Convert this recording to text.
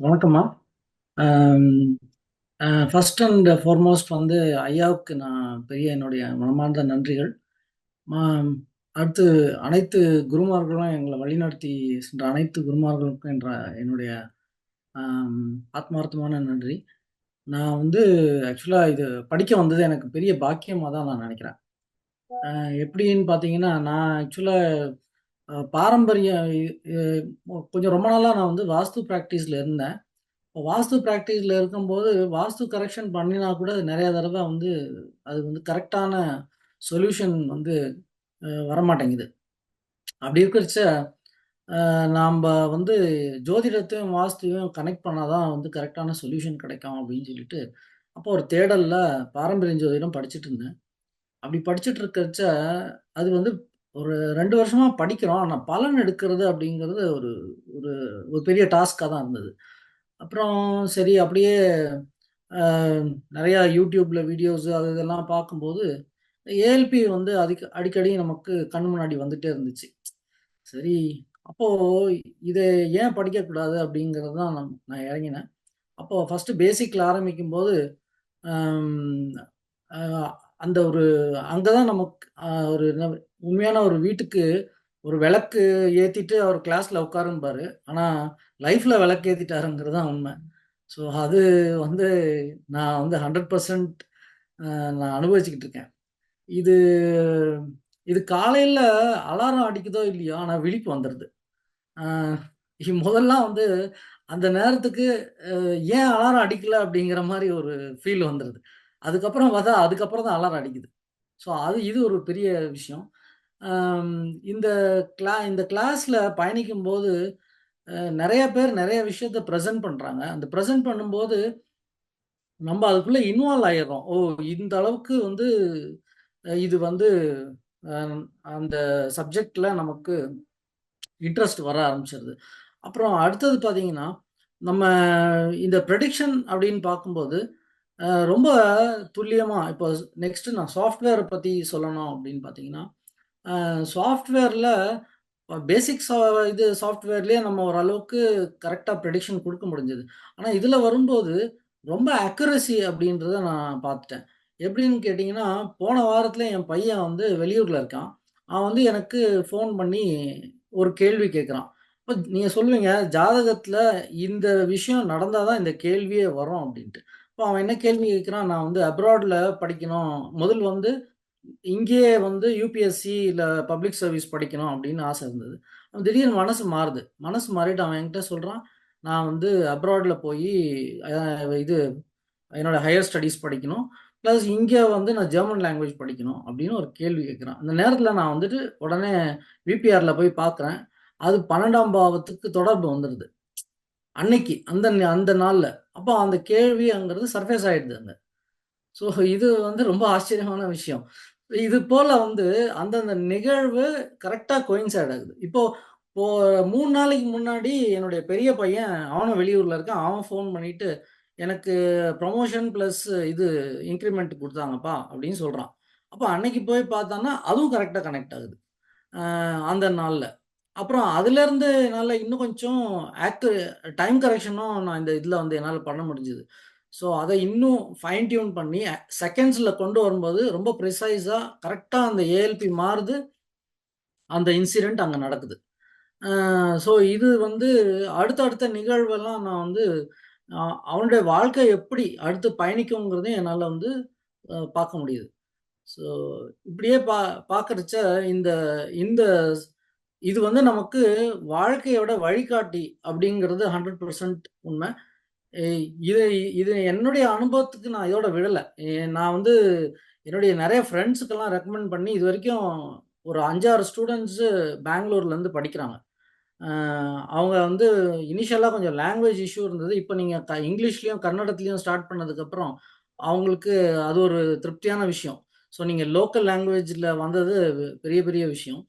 வணக்கம்மா. First first and foremost வந்து ஐயாவுக்கு நான் பெரிய என்னுடைய மனமார்ந்த நன்றிகள். அடுத்து அனைத்து குருமார்களும் எங்களை வழிநடத்தி சென்ற அனைத்து குருமார்களுக்கும் என்ற என்னுடைய ஆத்மார்த்தமான நன்றி. நான் வந்து ஆக்சுவலாக இது படிக்க வந்தது எனக்கு பெரிய பாக்கியமாக தான் நான் நினைக்கிறேன் எப்படின்னு பார்த்தீங்கன்னா, நான் ஆக்சுவலாக பாரம்பரிய கொஞ்சம் ரொம்ப நாளாக நான் வந்து வாஸ்து ப்ராக்டிஸில் இருந்தேன். இப்போ வாஸ்து ப்ராக்டிஸில் இருக்கும்போது, வாஸ்து கரெக்ஷன் பண்ணினா கூட நிறைய தடவை வந்து அது வந்து கரெக்டான சொல்யூஷன் வந்து வரமாட்டேங்குது. அப்படி இருக்கிறச்ச, நாம் வந்து ஜோதிடத்தையும், வாஸ்துவையும் கனெக்ட் பண்ணால் தான் வந்து கரெக்டான சொல்யூஷன் கிடைக்கும் அப்படின்னு சொல்லிட்டு, அப்போ ஒரு தேடலில் பாரம்பரிய ஜோதிடம் படிச்சுட்டு இருந்தேன். அப்படி படிச்சுட்டு இருக்கிறச்ச அது வந்து ஒரு ரெண்டு வருஷமா படிக்கிறோம். ஆனால் பலன் எடுக்கிறது அப்படிங்கிறது ஒரு ஒரு ஒரு பெரிய டாஸ்காக தான் இருந்தது. அப்புறம் சரி அப்படியே நிறையா யூடியூப்பில் வீடியோஸ் அது இதெல்லாம் பார்க்கும்போது, ஏஎல்பி வந்து அதிக அடிக்கடி நமக்கு கண் முன்னாடி வந்துட்டே இருந்துச்சு. சரி, அப்போ இதை ஏன் படிக்கக்கூடாது அப்படிங்கிறது தான் நம் நான் இறங்கினேன். அப்போ ஃபஸ்ட்டு பேசிக்கில் ஆரம்பிக்கும்போது, அந்த ஒரு அங்கே தான் நமக்கு ஒரு என்ன உண்மையான ஒரு வீட்டுக்கு ஒரு விளக்கு ஏத்திட்டு அவர் கிளாஸ்ல உட்காரும்பாரு. ஆனா லைஃப்ல விளக்கு ஏத்திட்டாருங்கிறது தான் உண்மை ஸோ அது வந்து நான் வந்து ஹண்ட்ரட் பர்சன்ட் நான் அனுபவிச்சுக்கிட்டு இருக்கேன். இது இது காலையில் அலாரம் அடிக்குதோ இல்லையோ, ஆனால் விழிப்பு வந்துடுது முதல்லாம் வந்து அந்த நேரத்துக்கு ஏன் அலாரம் அடிக்கல அப்படிங்கிற மாதிரி ஒரு ஃபீல் வந்துடுது அதுக்கப்புறம் பார்த்தா, அதுக்கப்புறம் தான் அலாரம் அடிக்குது. ஸோ அது இது ஒரு பெரிய விஷயம். இந்த கிளா இந்த கிளாஸில் பயணிக்கும்போது, போது நிறைய பேர் நிறைய விஷயத்த ப்ரெசென்ட் பண்ணுறாங்க அந்த ப்ரெசென்ட் பண்ணும்போது, நம்ம அதுக்குள்ளே இன்வால்வ் ஆகிடுறோம் ஓ! இந்த அளவுக்கு வந்து இது வந்து அந்த சப்ஜெக்டில் நமக்கு இன்ட்ரெஸ்ட் வர ஆரம்பிச்சிருது அப்புறம் அடுத்தது பார்த்தீங்கன்னா, நம்ம இந்த ப்ரெடிக்ஷன் அப்படின்னு பார்க்கும்போது, ரொம்ப துல்லியமாக இப்போ நெக்ஸ்ட்டு நான் சாஃப்ட்வேரை பற்றி சொல்லணும் அப்படின்னு பார்த்தீங்கன்னா, சாஃப்ட்வேரில் பேசிக் சா இது சாஃப்ட்வேர்லேயே நம்ம ஓரளவுக்கு கரெக்டாக ப்ரெடிக்ஷன் கொடுக்க முடிஞ்சது. ஆனால் இதில் வரும்போது, ரொம்ப அக்குரசி அப்படின்றத நான் பார்த்துட்டேன். எப்படின்னு கேட்டிங்கன்னா போன வாரத்தில் என் பையன் வந்து வெளியூரில் இருக்கான். அவன் வந்து எனக்கு ஃபோன் பண்ணி ஒரு கேள்வி கேட்குறான். இப்போ நீங்கள் சொல்லுவீங்க, ஜாதகத்தில் இந்த விஷயம் நடந்தால் தான் இந்த கேள்வியே வரும் அப்படின்ட்டு. இப்போ அவன் என்ன கேள்வி கேட்குறான், நான் வந்து அப்ராடில் படிக்கணும். முதல் வந்து இங்கேயே வந்து யூபிஎஸ்சி இல்லை பப்ளிக் சர்வீஸ் படிக்கணும் அப்படின்னு ஆசை இருந்தது. அவன் திடீர்னு மனசு மாறுது. மனசு மாறிட்டு அவன் என்கிட்ட சொல்கிறான் நான் வந்து அப்ராடில் போய் இது என்னோட ஹையர் ஸ்டடீஸ் படிக்கணும். ப்ளஸ் இங்கே வந்து நான் ஜெர்மன் லாங்குவேஜ் படிக்கணும் அப்படின்னு ஒரு கேள்வி கேட்குறான். அந்த நேரத்தில் நான் வந்துட்டு உடனே விபிஆரில் போய் பார்க்குறேன். அது 12ஆம் பாவத்துக்கு தொடர்பு வந்துடுது அன்னைக்கு அந்த அந்த நாளில் அப்போ அந்த கேள்விங்கிறது சர்ஃபேஸ் ஆகிடுது அந்த ஸோ இது வந்து ரொம்ப ஆச்சரியமான விஷயம். இது போல வந்து அந்தந்த நிகழ்வு கரெக்டாக கோயின்சைட் ஆகுது. இப்போ இப்போ மூணு நாளைக்கு முன்னாடி என்னுடைய பெரிய பையன் அவனும் வெளியூர்ல இருக்கான். அவன் ஃபோன் பண்ணிட்டு, "எனக்கு ப்ரமோஷன் ப்ளஸ் இது இன்க்ரிமெண்ட் கொடுத்தாங்கப்பா அப்படின்னு சொல்றான். அப்போ அன்னைக்கு போய் பார்த்தான்னா, அதுவும் கரெக்டாக கனெக்ட் ஆகுது. அந்த நாளில் அப்புறம் அதுலேருந்து என்னால் இன்னும் கொஞ்சம் ஆக்டு டைம் கரெக்ஷனும் நான் இந்த இதில் வந்து என்னால் பண்ண முடிஞ்சுது ஸோ, அதை இன்னும் ஃபைன் டியூன் பண்ணி செகண்ட்ஸில் கொண்டு வரும்போது ரொம்ப ப்ரிசைஸாக கரெக்டாக அந்த ஏஎல்பி மாறுது. அந்த இன்சிடெண்ட் அங்கே நடக்குது. ஸோ இது வந்து அடுத்த அடுத்த நிகழ்வெல்லாம் நான் வந்து அவனுடைய வாழ்க்கை எப்படி அடுத்து பயணிக்குங்கிறதையும் என்னால் வந்து பார்க்க முடியுது. ஸோ இப்படியே பா பார்க்குறச்ச இந்த இந்த இது வந்து நமக்கு வாழ்க்கையோட வழிகாட்டி அப்படிங்கிறது ஹண்ட்ரட் பர்சன்ட் உண்மை இது இது என்னுடைய அனுபவத்துக்கு நான் இதோட விடலை நான் வந்து என்னுடைய நிறைய ஃப்ரெண்ட்ஸுக்கெல்லாம் ரெக்கமெண்ட் பண்ணி இது வரைக்கும் ஒரு அஞ்சாறு ஸ்டூடெண்ட்ஸு பெங்களூர்லேருந்து படிக்கிறாங்க. அவங்க வந்து இனிஷியலாக கொஞ்சம் லாங்குவேஜ் இஷ்யூ இருந்தது. இப்போ நீங்கள் க இங்கிலீஷ்லேயும் கன்னடத்துலேயும் ஸ்டார்ட் பண்ணதுக்கப்புறம், அவங்களுக்கு அது ஒரு திருப்தியான விஷயம். ஸோ நீங்கள் லோக்கல் லாங்குவேஜில் வந்தது பெரிய பெரிய விஷயம்.